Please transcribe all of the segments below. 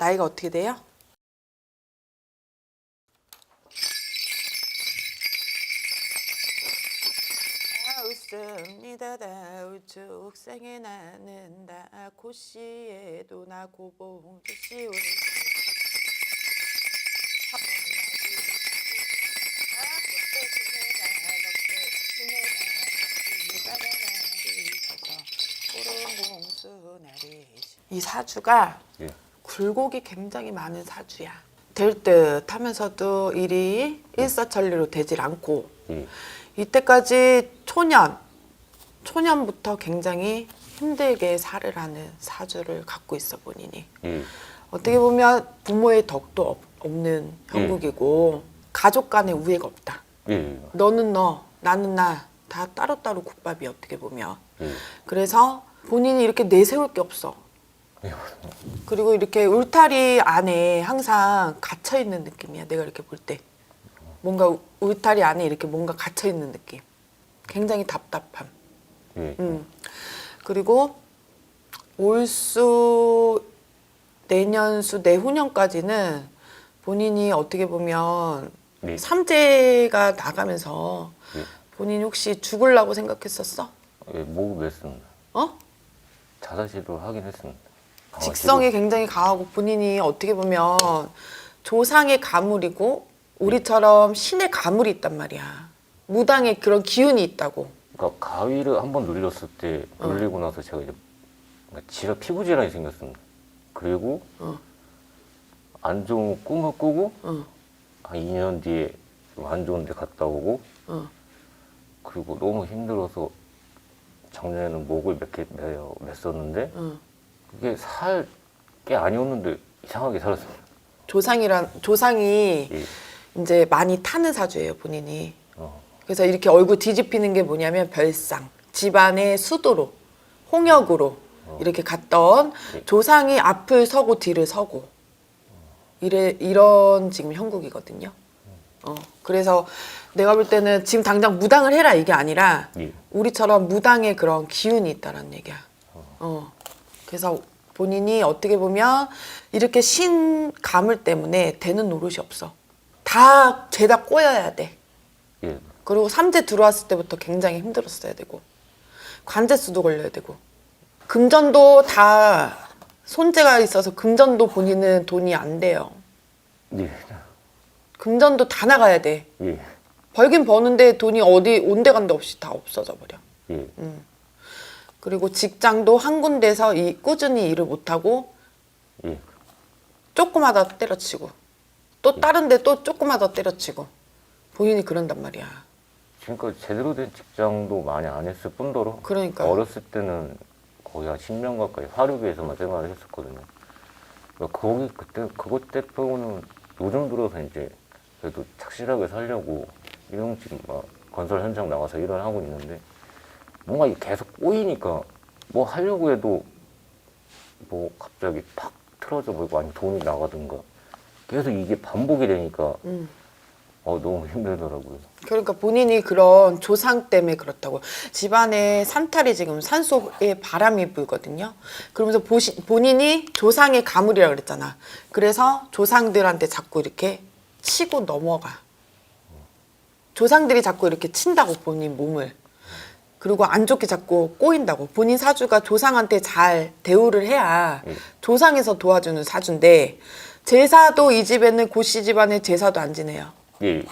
나이가 어떻게 돼요? 아, 웃습니다 다 우죽생에 나는 다 고시에도 나 고 봉주시 울이 사주가 예. 굴곡이 굉장히 많은 사주야. 될 듯 하면서도 일이 일사천리로 되질 않고 예. 이때까지 초년, 초년부터 굉장히 힘들게 살을 하는 사주를 갖고 있어 본인이. 예. 어떻게 보면 부모의 덕도 없, 없는 형국이고 가족 간의 우애가 없다. 예. 너는 너, 나는 나, 다 따로따로 국밥이 어떻게 보면. 예. 그래서 본인이 이렇게 내세울 게 없어. 예. 그리고 이렇게 울타리 안에 항상 갇혀 있는 느낌이야. 내가 이렇게 볼 때. 뭔가 우- 울타리 안에 이렇게 뭔가 갇혀 있는 느낌. 굉장히 답답함. 예. 음. 그리고 올 수 내년 수 내후년까지는 본인이 어떻게 보면 네. 삼재가 나가면서 예. 본인이 혹시 죽으려고 생각했었어? 예. 목을 맸습니다. 어? 자살 시도를 하긴 했습니다. 강화 직성이 굉장히 강하고 본인이 어떻게 보면 조상의 가물이고 우리처럼 신의 가물이 있단 말이야. 무당의 그런 기운이 있다고. 그러니까 가위를 한번 눌렸을 때 어. 눌리고 나서 제가 이제 질환 피부 질환이 생겼습니다. 그리고 어. 안 좋은 꿈을 꾸고 어, 한 2년 뒤에 좀 안 좋은 데 갔다 오고 어. 그리고 너무 힘들어서 작년에는 목을 몇개 맸었는데 어. 그게 살 게 아니었는데 이상하게 살았습니다. 조상이란 조상이 예. 이제 많이 타는 사주예요 본인이. 어. 그래서 이렇게 얼굴 뒤집히는 게 뭐냐면 별상, 집안의 수도로, 홍역으로 이렇게 갔던 네. 조상이 앞을 서고 뒤를 서고 이래 이런 지금 형국이거든요. 어 그래서 내가 볼 때는 지금 당장 무당을 해라 이게 아니라 예. 우리처럼 무당의 그런 기운이 있다는 얘기야. 어. 그래서 본인이 어떻게 보면 이렇게 신 가물 때문에 되는 노릇이 없어. 다 죄다 꼬여야 돼. 예. 그리고 삼재 들어왔을 때부터 굉장히 힘들었어야 되고 관제수도 걸려야 되고 금전도 다 손재가 있어서 금전도 본인은 돈이 안 돼요. 예. 금전도 다 나가야 돼. 예. 벌긴 버는데 돈이 어디 온데간데 없이 다 없어져 버려. 예. 그리고 직장도 한 군데서 이 꾸준히 일을 못 하고 예. 조그마다 때려치고 또 다른 데 또 조그마다 때려치고 본인이 그런단 말이야. 지금까지 제대로 된 직장도 많이 안 했을 뿐더러 그러니까. 어렸을 때는 거의 한 10년 가까이 화류계에서만 생활을 했었거든요. 그러니까 거기 그때 그것 때문은 요즘 들어서 이제 그래도 착실하게 살려고 이런 지금 막 건설 현장 나가서 일을 하고 있는데 뭔가 계속 꼬이니까 뭐 하려고 해도 뭐 갑자기 팍 틀어져 버리고 아니 돈이 나가든가 계속 이게 반복이 되니까 음. 어 너무 힘들더라고요. 그러니까 본인이 그런 조상 때문에 그렇다고 집안에 산탈이 지금 산소에 바람이 불거든요. 그러면서 보시, 본인이 조상의 가물이라 그랬잖아. 그래서 조상들한테 자꾸 이렇게 치고 넘어가. 조상들이 자꾸 이렇게 친다고 본인 몸을. 그리고 안 좋게 자꾸 꼬인다고. 본인 사주가 조상한테 잘 대우를 해야 예. 조상에서 도와주는 사주인데 제사도 이 집에는 고씨 집안에 제사도 안 지내요. 예.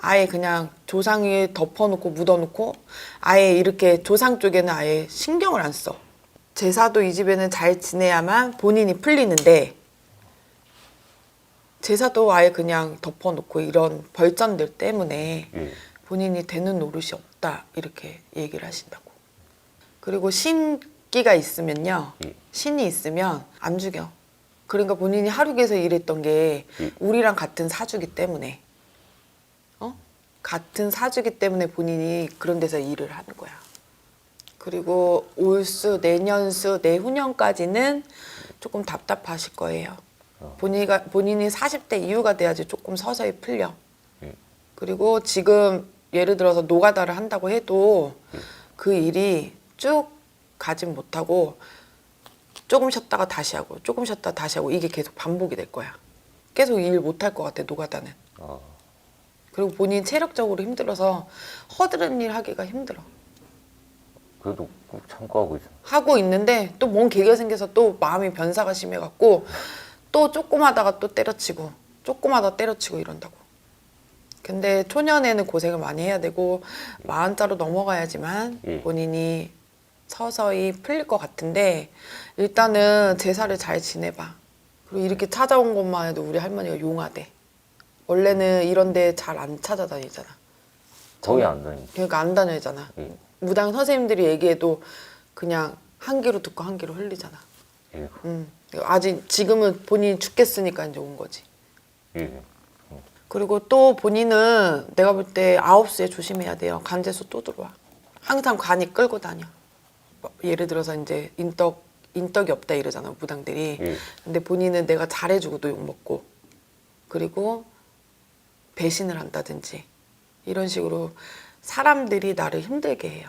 아예 그냥 조상에 덮어놓고 묻어놓고 아예 이렇게 조상 쪽에는 아예 신경을 안 써. 제사도 이 집에는 잘 지내야만 본인이 풀리는데 제사도 아예 그냥 덮어놓고 이런 벌전들 때문에 예. 본인이 되는 노릇이 없다 이렇게 얘기를 하신다고. 그리고 신기가 있으면요, 예. 신이 있으면 안 죽여. 그러니까 본인이 하루에서 일했던 게 예. 우리랑 같은 사주기 때문에, 어? 같은 사주기 때문에 본인이 그런 데서 일을 하는 거야. 그리고 올수, 내년수, 내후년까지는 조금 답답하실 거예요. 본인이가 본인이 40대 이후가 돼야지 조금 서서히 풀려. 예. 그리고 지금 예를 들어서 노가다를 한다고 해도 그 일이 쭉 가진 못하고 조금 쉬었다가 다시 하고 조금 쉬었다가 다시 하고 이게 계속 반복이 될 거야. 계속 일 못할 것 같아 노가다는. 어, 그리고 본인 체력적으로 힘들어서 허드렛 일 하기가 힘들어. 그래도 꼭 참고하고 있어. 하고 있는데 또 뭔 계기가 생겨서 또 마음이 변사가 심해갖고 또 조금 하다가 또 때려치고 조금 하다 때려치고 이런다고. 근데 초년에는 고생을 많이 해야 되고 마흔자로 넘어가야지만 예. 본인이 서서히 풀릴 것 같은데 일단은 제사를 잘 지내봐. 그리고 이렇게 찾아온 것만 해도 우리 할머니가 용하대. 원래는 이런 데 잘 안 찾아다니잖아. 거의 안 다니지. 그러니까 안 다녀잖아. 예. 무당 선생님들이 얘기해도 그냥 한 귀로 듣고 한 귀로 흘리잖아. 예. 음. 아직 지금은 본인이 죽겠으니까 이제 온 거지. 예. 그리고 또 본인은 내가 볼때 아홉 수에 조심해야 돼요. 간제수 또 들어와. 항상 간이 끌고 다녀. 뭐 예를 들어서 이제 인덕 인덕이 없다 이러잖아 무당들이. 예. 근데 본인은 내가 잘해주고도 욕 먹고 그리고 배신을 한다든지 이런 식으로 사람들이 나를 힘들게 해요.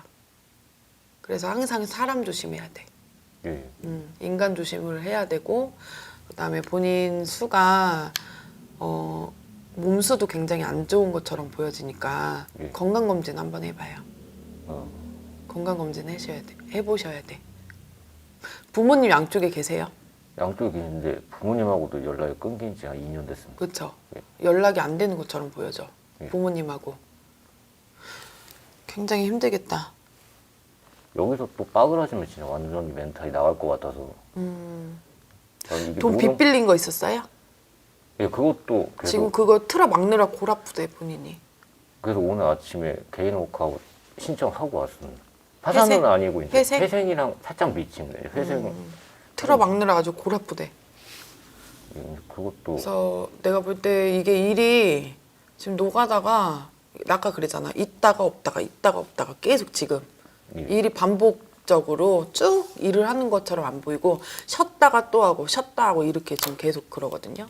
그래서 항상 사람 조심해야 돼. 예. 음, 인간 조심을 해야 되고 그다음에 본인 수가 어, 몸수도 굉장히 안 좋은 것처럼 보여지니까 예. 건강 검진 한번 해봐요. 어, 건강 검진 하셔야 돼. 해보셔야 돼. 부모님 양쪽에 계세요? 양쪽이 있는데 부모님하고도 연락이 끊긴 지 한 2년 됐습니다. 그렇죠. 예. 연락이 안 되는 것처럼 보여져. 예. 부모님하고 굉장히 힘들겠다. 여기서 또 빠그라지면 진짜 완전히 멘탈이 나갈 것 같아서. 음, 저는 이게 돈 노동- 빚 빌린 거 있었어요? 예, 그것도 계속 지금 그거 틀어 막느라 골 아프대 본인이. 그래서 오늘 아침에 개인 워크아웃 신청하고 왔습니다. 파산은 회생? 아니고 이제 회생? 회생이랑 살짝 미친데 회생은 음, 틀어 막느라 아주 골 아프대. 예, 그것도 그래서 내가 볼 때 이게 일이 지금 노가다가 아까 그랬잖아. 있다가 없다가 있다가 없다가 계속 지금 예. 일이 반복적으로 쭉 일을 하는 것처럼 안 보이고 쉬었다가 또 하고 쉬었다 하고 이렇게 지금 계속 그러거든요.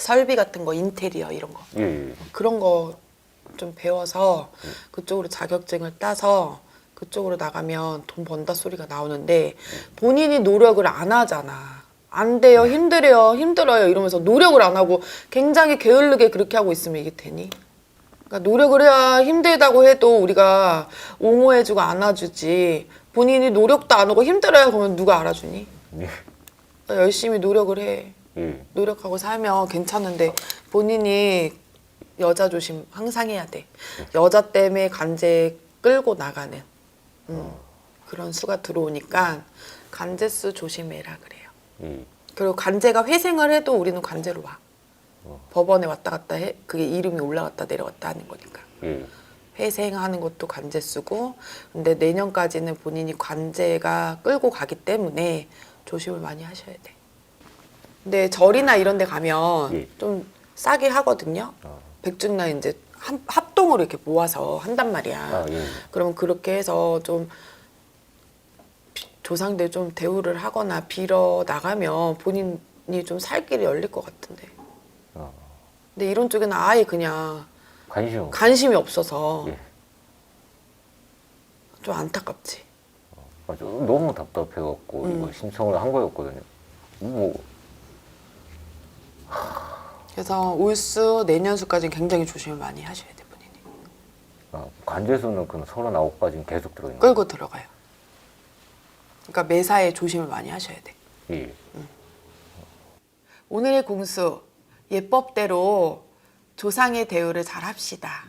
설비 같은 거 인테리어 이런 거 예, 예. 그런 거 좀 배워서 그쪽으로 자격증을 따서 그쪽으로 나가면 돈 번다 소리가 나오는데 본인이 노력을 안 하잖아. 안 돼요, 힘들어요, 힘들어요 이러면서 노력을 안 하고 굉장히 게을르게 그렇게 하고 있으면 이게 되니? 그러니까 노력을 해야 힘들다고 해도 우리가 옹호해주고 안아주지. 본인이 노력도 안 하고 힘들어요 그러면 누가 알아주니? 예. 그러니까 열심히 노력을 해. 예. 노력하고 살면 괜찮은데 본인이 여자 조심 항상 해야 돼. 여자 때문에 간제 끌고 나가는 음, 그런 수가 들어오니까 간제수 조심해라 그래요. 예. 그리고 간제가 회생을 해도 우리는 간제로 와. 법원에 왔다 갔다 해 그게 이름이 올라갔다 내려갔다 하는 거니까. 예. 회생하는 것도 관제수고 근데 내년까지는 본인이 관제가 끌고 가기 때문에 조심을 많이 하셔야 돼. 근데 절이나 이런 데 가면 예. 좀 싸게 하거든요. 어. 백중날 이제 한- 합동으로 이렇게 모아서 한단 말이야. 아, 예. 그러면 그렇게 해서 좀 비- 조상들 좀 대우를 하거나 빌어 나가면 본인이 좀 살 길이 열릴 것 같은데. 어. 근데 이런 쪽에는 아예 그냥 관심 없. 관심이 없어서 예. 좀 안타깝지. 맞아. 너무 답답해갖고 음. 이거 신청을 한 거였거든요. 뭐 그래서 올수 내년수까지는 굉장히 조심을 많이 하셔야 돼 본인이. 아, 관제수는 그럼 39까지는 계속 들어있는 거예요. 끌고 들어가요. 그러니까 매사에 조심을 많이 하셔야 돼. 예. 오늘의 공수 예법대로 조상의 대우를 잘 합시다.